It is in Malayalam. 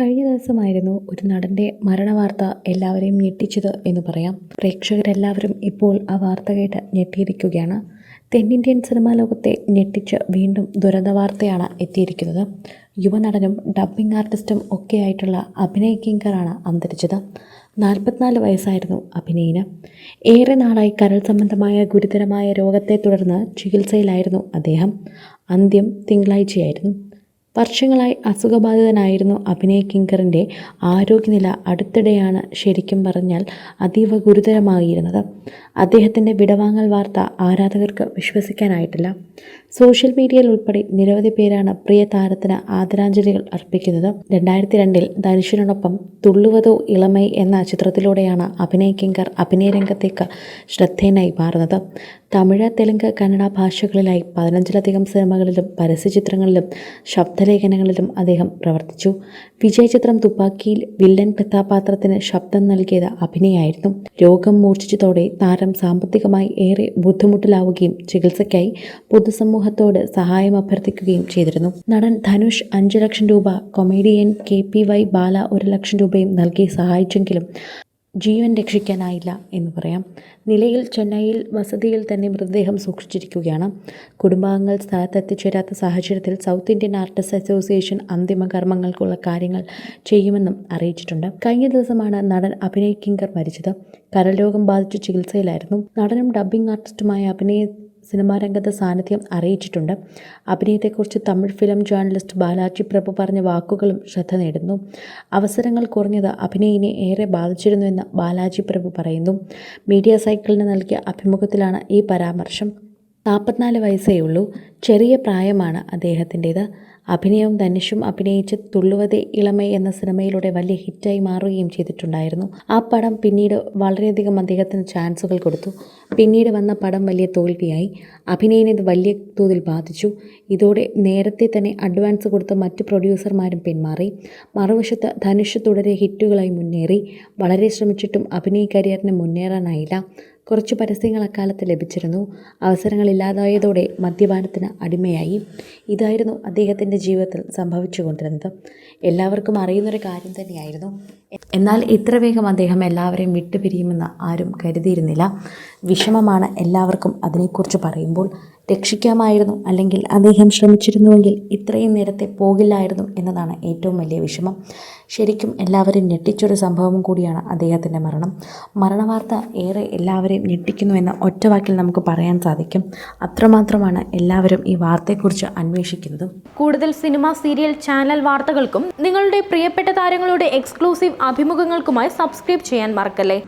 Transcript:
കഴിഞ്ഞ ദിവസമായിരുന്നു ഒരു നടന്റെ മരണവാർത്ത എല്ലാവരെയും ഞെട്ടിച്ചത് എന്ന് പറയാം. പ്രേക്ഷകരെല്ലാവരും ഇപ്പോൾ ആ വാർത്ത കേട്ട് ഞെട്ടിയിരിക്കുകയാണ്. തെന്നിന്ത്യൻ സിനിമാ ലോകത്തെ ഞെട്ടിച്ച് വീണ്ടും ദുരന്ത വാർത്തയാണ് എത്തിയിരിക്കുന്നത്. യുവനടനും ഡബ്ബിംഗ് ആർട്ടിസ്റ്റും ഒക്കെയായിട്ടുള്ള അഭിനയ് കിങ്കറാണ് അന്തരിച്ചത്. നാൽപ്പത്തിനാല് വയസ്സായിരുന്നു അഭിനയിന്. ഏറെ നാളായി കരൾ സംബന്ധമായ ഗുരുതരമായ രോഗത്തെ തുടർന്ന് ചികിത്സയിലായിരുന്നു അദ്ദേഹം. അന്ത്യം തിങ്കളാഴ്ചയായിരുന്നു. വർഷങ്ങളായി അസുഖബാധിതനായിരുന്നു അഭിനയ് കിങ്കറിന്റെ ആരോഗ്യനില അടുത്തിടെയാണ് ശരിക്കും പറഞ്ഞാൽ അതീവ ഗുരുതരമായിരുന്നത്. അദ്ദേഹത്തിന്റെ വിടവാങ്ങൽ വാർത്ത ആരാധകർക്ക് വിശ്വസിക്കാനായിട്ടില്ല. സോഷ്യൽ മീഡിയയിൽ ഉൾപ്പെടെ നിരവധി പേരാണ് പ്രിയ താരത്തിന് ആദരാഞ്ജലികൾ അർപ്പിക്കുന്നത്. രണ്ടായിരത്തി രണ്ടിൽ ധനുഷിനോടൊപ്പം തുള്ളുവതോ ഇളമൈ എന്ന ചിത്രത്തിലൂടെയാണ് അഭിനയകിങ്കർ അഭിനയ രംഗത്തേക്ക് ശ്രദ്ധേയനായി മാറുന്നത്. തമിഴ് തെലുങ്ക് കന്നഡ ഭാഷകളിലായി പതിനഞ്ചിലധികം സിനിമകളിലും പരസ്യചിത്രങ്ങളിലും ശബ്ദലേഖനങ്ങളിലും അദ്ദേഹം പ്രവർത്തിച്ചു. വിജയ ചിത്രം തുപ്പാക്കിയിൽ വില്ലൻ കഥാപാത്രത്തിന് ശബ്ദം നൽകിയത് അഭിനയായിരുന്നു. രോഗം മൂർച്ഛിച്ചതോടെ താരം സാമ്പത്തികമായി ഏറെ ബുദ്ധിമുട്ടിലാവുകയും ചികിത്സയ്ക്കായി പൊതുസമൂഹത്തോട് സഹായം അഭ്യർത്ഥിക്കുകയും ചെയ്തിരുന്നു. നടൻ ധനുഷ് അഞ്ചു ലക്ഷം രൂപ comedian K P Y Bala ഒരു ലക്ഷം രൂപയും നൽകി സഹായിച്ചെങ്കിലും ജീവൻ രക്ഷിക്കാനായില്ല എന്ന് പറയാം. നിലയിൽ ചെന്നൈയിൽ വസതിയിൽ തന്നെ മൃതദേഹം സൂക്ഷിച്ചിരിക്കുകയാണ്. കുടുംബാംഗങ്ങൾ സ്ഥലത്തെത്തിച്ചേരാത്ത സാഹചര്യത്തിൽ സൗത്ത് ഇന്ത്യൻ ആർട്ടിസ്റ്റ് അസോസിയേഷൻ അന്തിമ കർമ്മങ്ങൾക്കുള്ള കാര്യങ്ങൾ ചെയ്യുമെന്നും അറിയിച്ചിട്ടുണ്ട്. കഴിഞ്ഞ ദിവസമാണ് നടൻ അഭിനയ് കിങ്കർ മരിച്ചത്. കരൾ രോഗം ബാധിച്ച് ചികിത്സയിലായിരുന്നു. നടനും ഡബ്ബിംഗ് ആർട്ടിസ്റ്റുമായ അഭിനയ സിനിമാ രംഗത്ത് സാന്നിധ്യം അറിയിച്ചിട്ടുണ്ട്. അഭിനയത്തെക്കുറിച്ച് തമിഴ് ഫിലിം ജേർണലിസ്റ്റ് ബാലാജി പ്രഭു പറഞ്ഞ വാക്കുകളും ശ്രദ്ധ നേടുന്നു. അവസരങ്ങൾ കുറഞ്ഞത് അഭിനയിനെ ഏറെ ബാധിച്ചിരുന്നുവെന്ന് ബാലാജി പ്രഭു പറയുന്നു. മീഡിയ സൈക്കിളിന് നൽകിയ അഭിമുഖത്തിലാണ് ഈ പരാമർശം. നാൽപ്പത്തിനാല് വയസ്സേ ഉള്ളൂ. ചെറിയ പ്രായമാണ് അദ്ദേഹത്തിന്റേത്. അഭിനയവും ധനുഷും അഭിനയിച്ച് തുള്ളുവതെ ഇളമൈ എന്ന സിനിമയിലൂടെ വലിയ ഹിറ്റായി മാറുകയും ചെയ്തിട്ടുണ്ടായിരുന്നു. ആ പടം പിന്നീട് വളരെയധികം അദ്ദേഹത്തിന് ചാൻസുകൾ കൊടുത്തു. പിന്നീട് വന്ന പടം വലിയ തോൽവിയായി. അഭിനയനെ ഇത് വലിയ തോതിൽ ബാധിച്ചു. ഇതോടെ നേരത്തെ തന്നെ അഡ്വാൻസ് കൊടുത്ത മറ്റ് പ്രൊഡ്യൂസർമാരും പിന്മാറി. മറുവശത്ത് ധനുഷ് തുടരെ ഹിറ്റുകളായി മുന്നേറി. വളരെ ശ്രമിച്ചിട്ടും അഭിനയ കരിയറിന് മുന്നേറാനായില്ല. കുറച്ച് പരസ്യങ്ങൾ അക്കാലത്ത് ലഭിച്ചിരുന്നു. അവസരങ്ങളില്ലാതായതോടെ മദ്യപാനത്തിന് അടിമയായി. ഇതായിരുന്നു അദ്ദേഹത്തിന്റെ ജീവിതത്തിൽ സംഭവിച്ചുകൊണ്ടിരുന്നത്. എല്ലാവർക്കും അറിയുന്നൊരു കാര്യം തന്നെയായിരുന്നു. എന്നാൽ ഇത്ര വേഗം അദ്ദേഹം എല്ലാവരെയും വിട്ടുപിരിയുമെന്ന് ആരും കരുതിയിരുന്നില്ല. വിഷമമാണ് എല്ലാവർക്കും അതിനെക്കുറിച്ച് പറയുമ്പോൾ രക്ഷിക്കാമായിരുന്നു അല്ലെങ്കിൽ അദ്ദേഹം ശ്രമിച്ചിരുന്നുവെങ്കിൽ ഇത്രയും നേരത്തെ പോകില്ലായിരുന്നു എന്നതാണ് ഏറ്റവും വലിയ വിഷമം. ശരിക്കും എല്ലാവരും ഞെട്ടിച്ചൊരു സംഭവം കൂടിയാണ് അദ്ദേഹത്തിന്റെ മരണം. മരണവാർത്ത ഏറെ എല്ലാവരെയും ഞെട്ടിക്കുന്നുവെന്ന് ഒറ്റവാക്കിൽ നമുക്ക് പറയാൻ സാധിക്കും. അത്രമാത്രമാണ് എല്ലാവരും ഈ വാർത്തയെക്കുറിച്ച് അന്വേഷിക്കുന്നത്. കൂടുതൽ സിനിമ സീരിയൽ ചാനൽ വാർത്തകൾക്കും നിങ്ങളുടെ പ്രിയപ്പെട്ട താരങ്ങളുടെ എക്സ്ക്ലൂസീവ് അഭിമുഖങ്ങൾക്കുമായി സബ്സ്ക്രൈബ് ചെയ്യാൻ മറക്കല്ലേ?